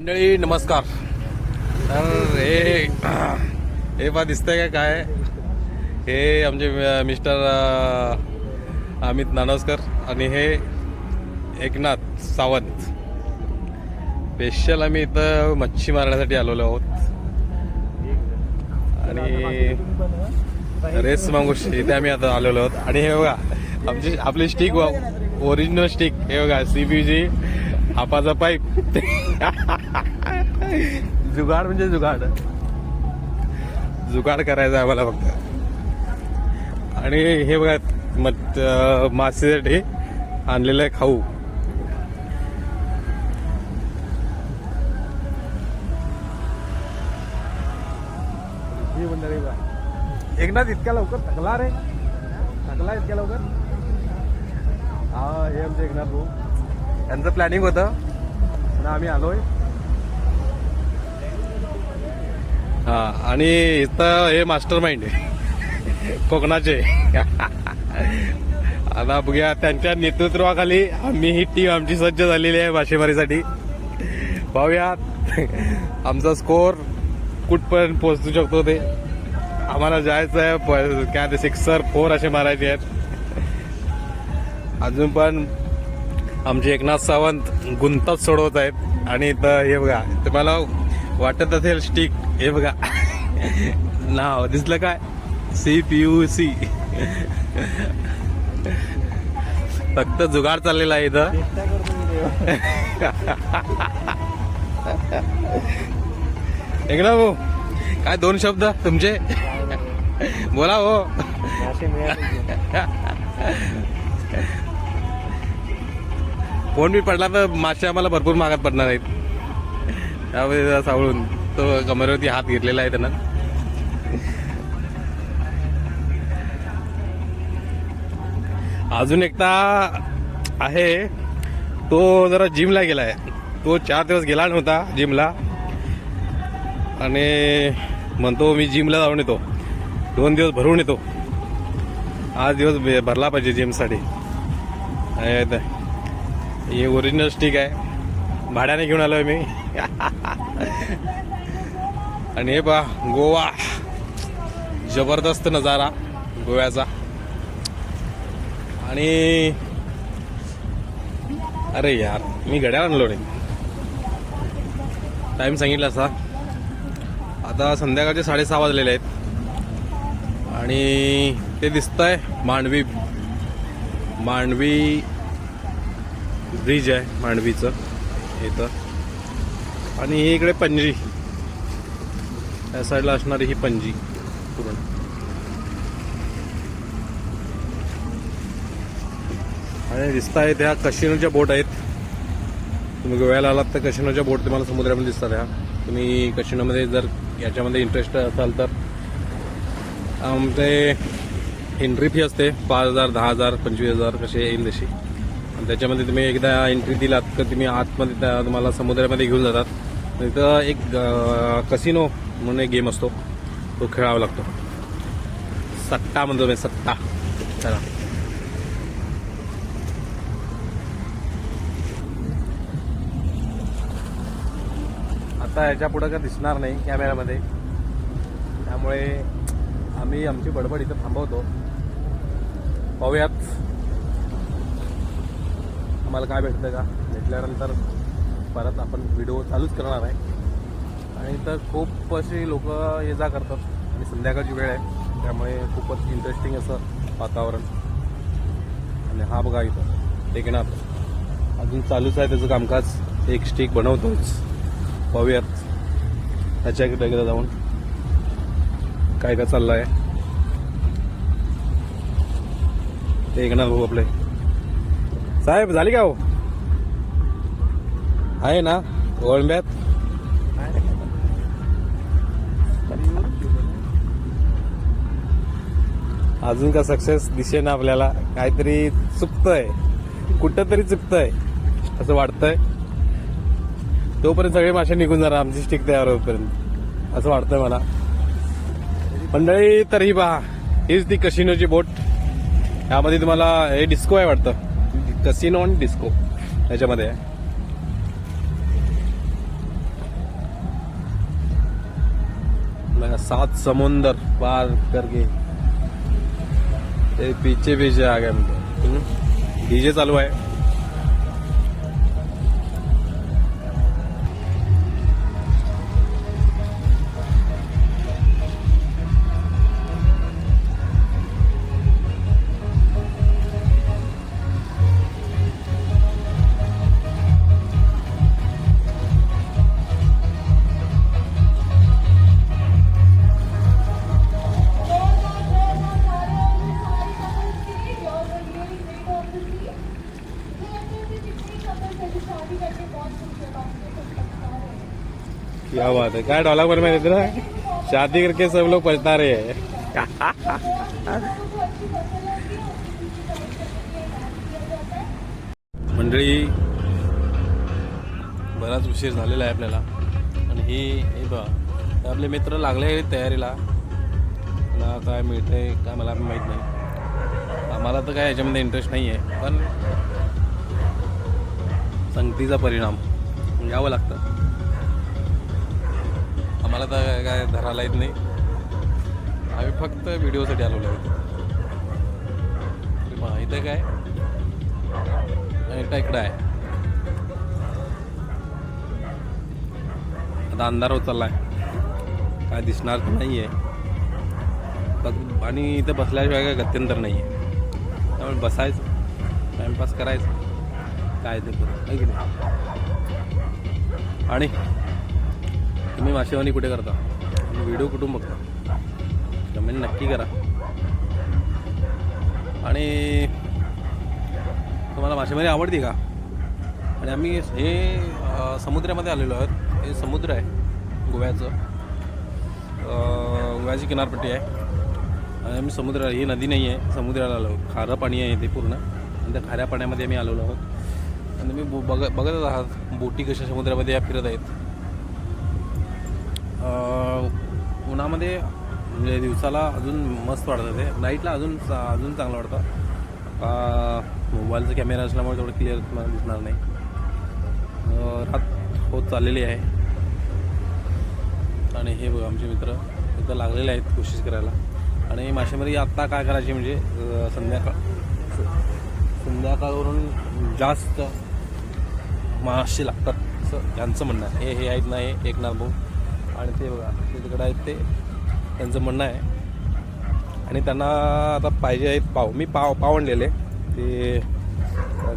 मंडळी नमस्कार. तर हे हे पा दिसतंय का काय? हे आमचे मिस्टर अमित नानवसकर आणि हे एकनाथ सावंत. स्पेशल आम्ही इथं मच्छी मारण्यासाठी आलेलो आहोत. आणि रेस मागू इथे आम्ही आता आलेलो आहोत. आणि हे बघा आमची आपली स्टिक ओरिजिनल स्टिक हे बघा जी आपाचा पाईप. जुगाड म्हणजे जुगाड. जुगाड करायचा आम्हाला फक्त. आणि हे बघा मत मासेसाठी आणलेलं आहे खाऊ. एकनाथ इतक्या लवकर थकला रे. थकला इतक्या लवकर. हा हे आमचे एकनाथ भाऊ. यांचं प्लॅनिंग होतं. पण आम्ही आलोय. हा आणि इथं हे मास्टर माइंड कोकणाचे. आता बघूया त्यांच्या नेतृत्वाखाली आम्ही ही टीम आमची सज्ज झालेली आहे मासेमारीसाठी. पाहूया. आमचा स्कोर कुठपर्यंत पोहोचू शकतो ते. आम्हाला जायचं आहे प- काय ते सिक्सर फोर असे मारायचे आहेत. अजून पण आमचे एकनाथ सावंत गुंतात सोडवत आहेत. आणि इथं हे बघा तुम्हाला वाटत असेल स्टिक हे बघा. नाव दिसलं काय? सी पी यू सी फक्त जुगाड चाललेला आहे इथं. एकदा भाऊ काय दोन शब्द तुमचे? बोला हो. फोन बी पडला तर मासे आम्हाला भरपूर मागात पडणार आहेत. त्यामुळे सावळून. तो कमरेवरती हात घेतलेला आहे त्यानं. अजून एकटा आहे. तो जरा जिमला गेलाय. तो चार दिवस गेला नव्हता जिमला. आणि म्हणतो मी जिमला जाऊन येतो. दोन दिवस भरून येतो. आज दिवस भरला पाहिजे जिमसाठी. आहे हे ओरिजिनल स्टिक आहे. भाड्याने घेऊन आलोय मी. आणि हे पहा गोवा. जबरदस्त नजारा गोव्याचा. आणि अरे यार मी घड्याळ आणलो नाही. टाईम सांगितला असा. आता संध्याकाळचे साडेसहा वाजलेले आहेत. आणि ते दिसतंय मांडवी. मांडवी ब्रिज आहे मांडवीचं. इथं आणि हे इकडे पणजी. त्या साईडला असणारी ही पणजी पूर्ण. आणि दिसत आहेत ह्या कशिनोच्या बोट आहेत. तुम्ही गोव्याला आलात तर कशिनोच्या बोट तुम्हाला समुद्रामध्ये दिसतात ह्या. तुम्ही कशिनोमध्ये जर याच्यामध्ये इंटरेस्ट असाल तर. आमचे एंट्री फी असते पाच हजार दहा हजार पंचवीस हजार कसे येईल तशी. आणि त्याच्यामध्ये तुम्ही एकदा एंट्री दिलात तर तुम्ही आतमध्ये तुम्हाला समुद्रामध्ये घेऊन जातात. तिथं एक कसिनो म्हणून एक गेम असतो. तो खेळावा लागतो. सट्टा म्हणतो मी सट्टा. चला. आता याच्या पुढं काय दिसणार नाही कॅमेऱ्यामध्ये त्यामुळे आम्ही आमची बडबड इथं थांबवतो. पाहूयात. आम्हाला काय भेटतं का? भेटल्यानंतर परत आपण व्हिडिओ चालूच करणार आहे. आणि तर खूप अशी लोक ये जा करतात. आणि संध्याकाळची वेळ आहे. त्यामुळे खूपच इंटरेस्टिंग असं वातावरण. आणि हा बघा इथं टेकणार अजून चालूच आहे त्याचं कामकाज. एक स्टिक बनवतोच पाहूयात. त्याच्याकडे एकदा जाऊन काय काय चाललं आहे टेकणार भाऊ आपले. साहेब झाली का हो? आहे ना ओळंब्यात अजून का सक्सेस दिसे ना आपल्याला? काहीतरी चुकतंय. कुठं तरी चुकतंय असं वाटतंय. तोपर्यंत सगळे मासे निघून जाणार आमची स्टिक तयार होईपर्यंत. असं वाटतंय मला. मंडळी तर ही पहा. हीच ती कशिनोची बोट. यामध्ये तुम्हाला हे डिस्को आहे वाटतं. कसिनो आणि डिस्को याच्यामध्ये आहे सात समुंदर पार करके. ते पीछे पीछे आ गए डीजे चालू आहे. क्या बात है क्या डॉलर पर मैं इतना शादी करके सब लोग पछता रहे हैं। मंडळी बराच उशीर झालेला आहे आपल्याला. आणि ही हे बघा आपले मित्र लागले तयारीला. मला काय मिळतंय काय मला माहीत नाही. आम्हाला तर काय याच्यामध्ये इंटरेस्ट नाही आहे पण संगतीचा परिणाम. यावं लागतं. मला तर काय- धरायला येत नाही. आम्ही फक्त व्हिडिओसाठी आलेलो आहे इथं काय इकडं आहे. आता अंधार होत आहे काय दिसणार तर नाही आहे आणि इथं बसल्याशिवाय काय गत्यंतर नाही आहे त्यामुळे बसायचं. टाईमपास करायचं. काय ते आणि तुम्ही मासेवानी कुठे करता? व्हिडिओ कुठून बघता? कमेंट नक्की करा. आणि तुम्हाला मासेमारी आवडते का? आणि आम्ही हे समुद्रामध्ये आलेलो आहोत. हे समुद्र आहे गोव्याचं. गोव्याची किनारपट्टी आहे. आणि आम्ही समुद्र ही नदी नाही आहे समुद्राला आलो आहोत. खारं पाणी आहे ते पूर्ण. आणि त्या खाऱ्या पाण्यामध्ये आम्ही आलेलो आहोत. आणि तुम्ही बघ बघतच आहात बोटी कशा समुद्रामध्ये या फिरत आहेत. उन्हामध्ये म्हणजे दिवसाला अजून मस्त वाटतं ते नाईटला अजून अजून चांगलं वाटतं मोबाईलचा कॅमेरा असल्यामुळे तेवढं क्लिअर तुम्हाला दिसणार नाही. रात होत चाललेली आहे. आणि हे बघा आमचे मित्र इथं लागलेले आहेत कोशिश करायला. आणि मासेमारी आत्ता काय करायची म्हणजे संध्याकाळ संध्याकाळवरून जास्त मासे लागतात. असं यांचं म्हणणं आहे. हे हे आहेत नाही हे एकनाथ भाऊ. आणि ते बघा ते तिकडं आहेत ते. त्यांचं म्हणणं आहे. आणि त्यांना आता पाहिजे आहेत पाव. मी पाव पाव आणलेले. ते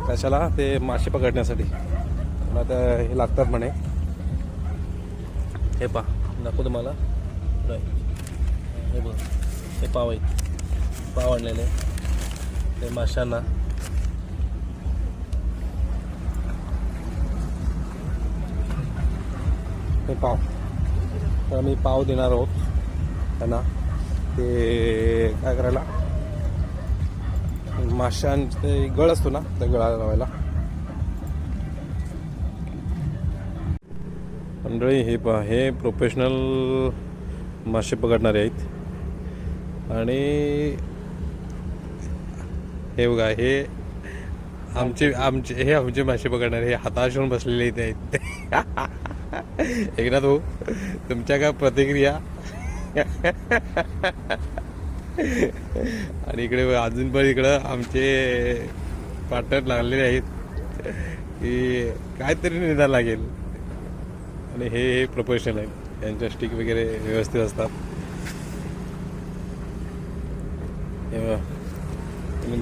कशाला? ते मासे पकडण्यासाठी. मला आता हे लागतात म्हणे. हे पा दाखवू तुम्हाला. हे बघ हे पाव आहेत. पाव आणलेले. ते माशांना. हे पाव. तर आम्ही पाव देणार आहोत त्यांना. ते काय करायला? माशांचे गळ असतो ना त्या गळा लावायला. मंडळी हे पहा हे प्रोफेशनल मासे पकडणारे आहेत. आणि हे बघा हे आमचे आमचे हे आमचे मासे पकडणारे हे हाताशून बसलेले इथे आहेत. एकनाथ भाऊ तुमच्या काय प्रतिक्रिया? आणि इकडे अजून पण इकडं आमचे पार्टनर लागलेले आहेत. की काहीतरी निदान लागेल. आणि हे हे प्रोफेशनल आहेत यांच्या स्टिक वगैरे व्यवस्थित असतात.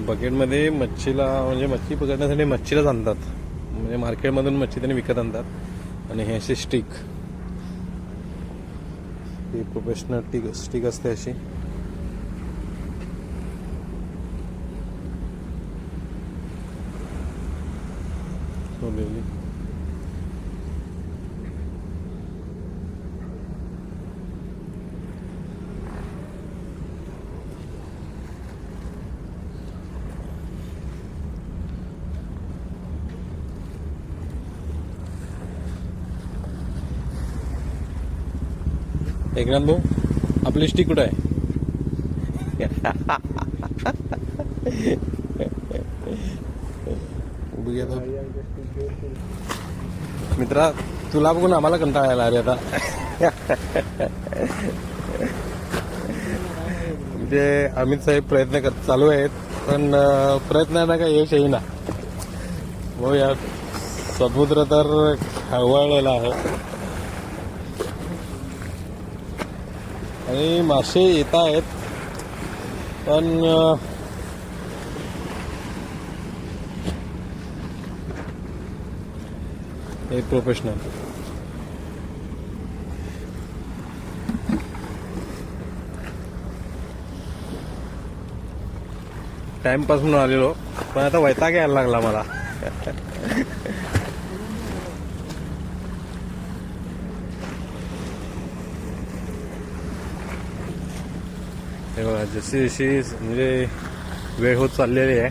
बकेटमध्ये मच्छीला म्हणजे मच्छी पकडण्यासाठी मच्छीलाच आणतात. म्हणजे मार्केटमधून मच्छी त्यांनी विकत आणतात. आणि हे असे स्टिक. ही प्रोफेशनल टिक स्टिक असते अशी. सोडलेली एकनाथ भाऊ आपली स्टिक कुठं आहे. मित्रा तुला बघून आम्हाला कंटाळा आला अरे आता. म्हणजे अमित साहेब प्रयत्न कर चालू आहेत पण प्रयत्नांना काही यश येईना. मग या समुद्र तर खवळलेला आहे. आणि मासे येत आहेत. पण हे प्रोफेशनल टाइमपास म्हणून आलेलो पण आता वैताग यायला लागला मला. हे बघा जशी जशी म्हणजे वेळ होत चाललेली आहे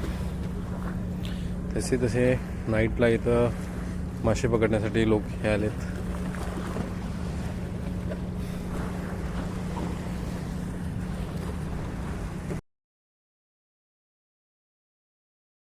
तसे तसे नाईटला इथं मासे पकडण्यासाठी लोक हे आलेत.